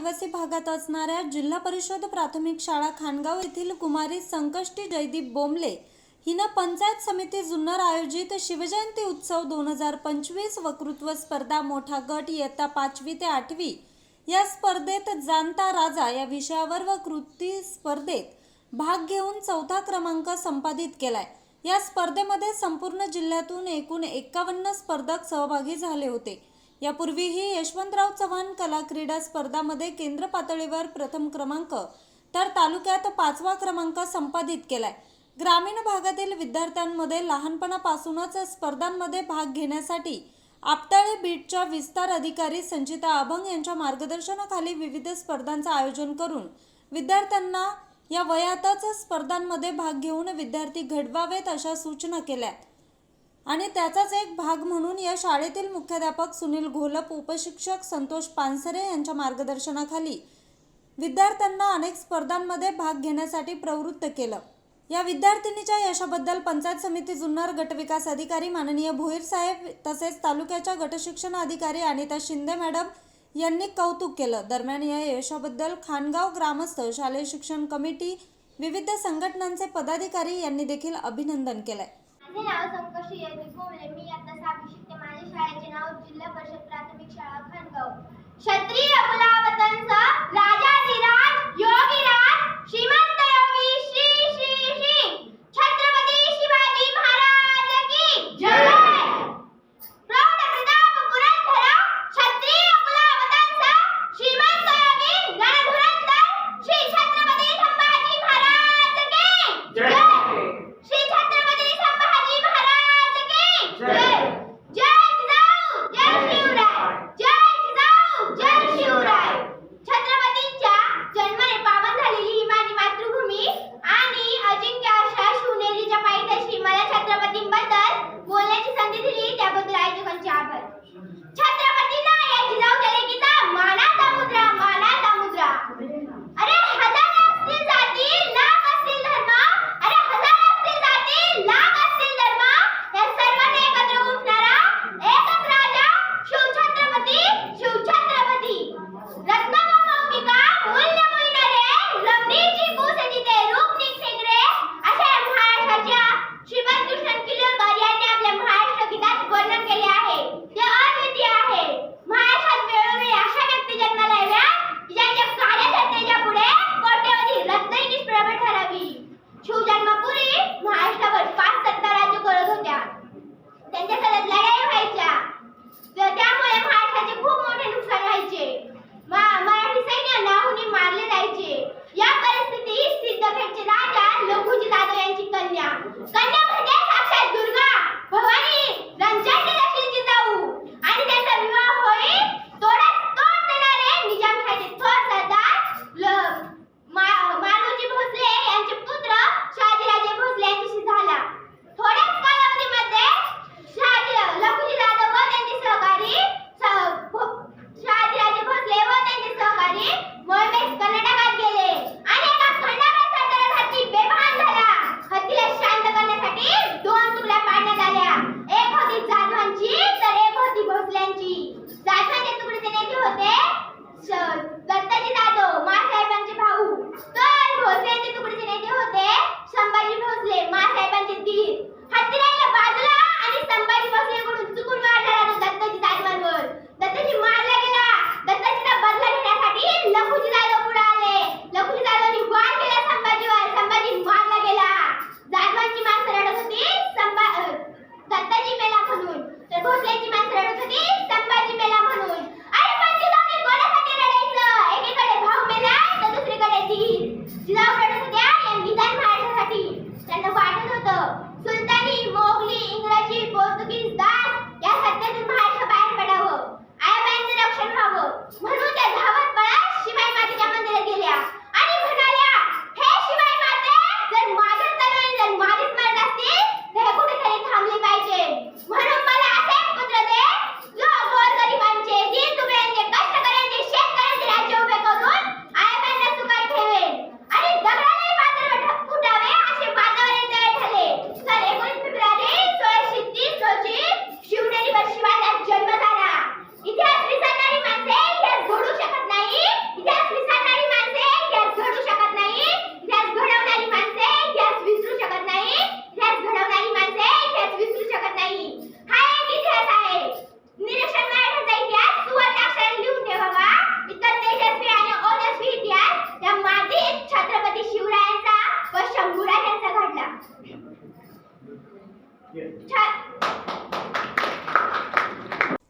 आदिवासी भागात असणाऱ्या जिल्हा परिषद प्राथमिक शाळा खानगाव येथील कुमारी संकष्टी जयदीप बोंबले हिनं पंचायत समिती जुन्नर आयोजित शिवजयंती उत्सव दोन हजार पंचवीस वक्तृत्व स्पर्धा मोठा गट इयत्ता पाचवी ते आठवी या स्पर्धेत जाणता राजा या विषयावर व कृती स्पर्धेत भाग घेऊन चौथा क्रमांक संपादित केलाय. या स्पर्धेमध्ये संपूर्ण जिल्ह्यातून एकूण एक्कावन्न स्पर्धक सहभागी झाले होते. यापूर्वीही यशवंतराव चव्हाण कला क्रीडा स्पर्धामध्ये केंद्र पातळीवर प्रथम क्रमांक तर तालुक्यात पाचवा क्रमांक संपादित केलाय. ग्रामीण भागातील विद्यार्थ्यांमध्ये लहानपणापासूनच स्पर्धांमध्ये भाग घेण्यासाठी आपटाळे बीटच्या विस्तार अधिकारी संचिता अभंग यांच्या मार्गदर्शनाखाली विविध स्पर्धांचं आयोजन करून विद्यार्थ्यांना या वयातच स्पर्धांमध्ये भाग घेऊन विद्यार्थी घडवावेत अशा सूचना केल्या आणि त्याचाच एक भाग म्हणून या शाळेतील मुख्याध्यापक सुनील घोलप उपशिक्षक संतोष पानसरे यांच्या मार्गदर्शनाखाली विद्यार्थ्यांना अनेक स्पर्धांमध्ये भाग घेण्यासाठी प्रवृत्त केलं. या विद्यार्थिनीच्या यशाबद्दल पंचायत समिती जुन्नर गटविकास अधिकारी माननीय भोईर साहेब तसेच तालुक्याच्या गटशिक्षण अधिकारी अनिता शिंदे मॅडम यांनी कौतुक केलं. दरम्यान या यशाबद्दल खानगाव ग्रामस्थ शालेय शिक्षण कमिटी विविध संघटनांचे पदाधिकारी यांनी देखील अभिनंदन केलंय. माझे नाव संकर्ष जयदीप बोमले मी आता सहावी शिकते. माझ्या शाळेचे नाव जिल्हा परिषद प्राथमिक शाळा खानगाव. क्षत्रिय कुलावतंचा ahora. ¡Ya! 干净